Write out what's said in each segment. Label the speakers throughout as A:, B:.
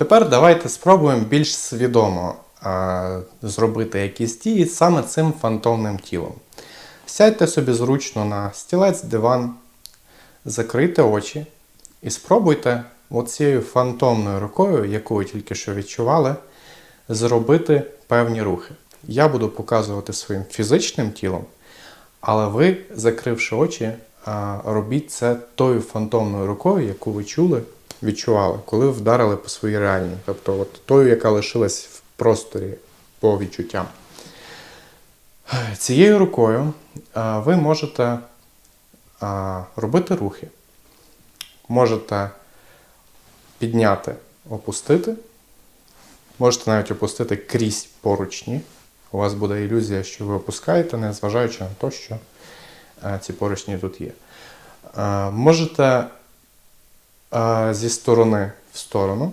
A: Тепер давайте спробуємо більш свідомо а, зробити якісь дії саме цим фантомним тілом. Сядьте собі зручно на стілець, диван, закрийте очі і спробуйте оцією фантомною рукою, яку ви тільки що відчували, зробити певні рухи. Я буду показувати своїм фізичним тілом, але ви, закривши очі, а, робіть це тою фантомною рукою, яку ви чули, відчували, коли вдарили по своїй реальній. Тобто от тою, яка лишилась в просторі по відчуттям. Цією рукою ви можете робити рухи. Можете підняти, опустити. Можете навіть опустити крізь поручні. У вас буде ілюзія, що ви опускаєте, незважаючи на те, що ці поручні тут є. Можете зі сторони в сторону.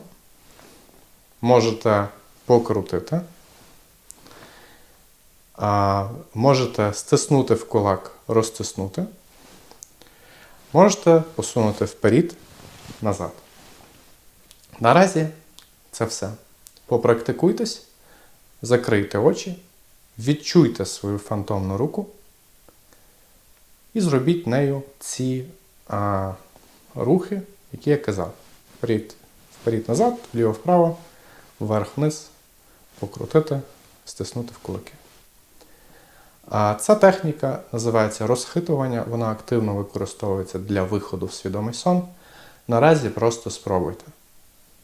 A: Можете покрутити. Можете стиснути в кулак, розтиснути. Можете посунути вперед, назад. Наразі це все. Попрактикуйтесь, закрийте очі, відчуйте свою фантомну руку і зробіть нею ці а, рухи, які я казав. Вперед, вперед назад, вліво вправо, вверх-вниз, покрутити, стиснути в кулаки. А ця техніка називається розхитування, вона активно використовується для виходу в свідомий сон. Наразі просто спробуйте.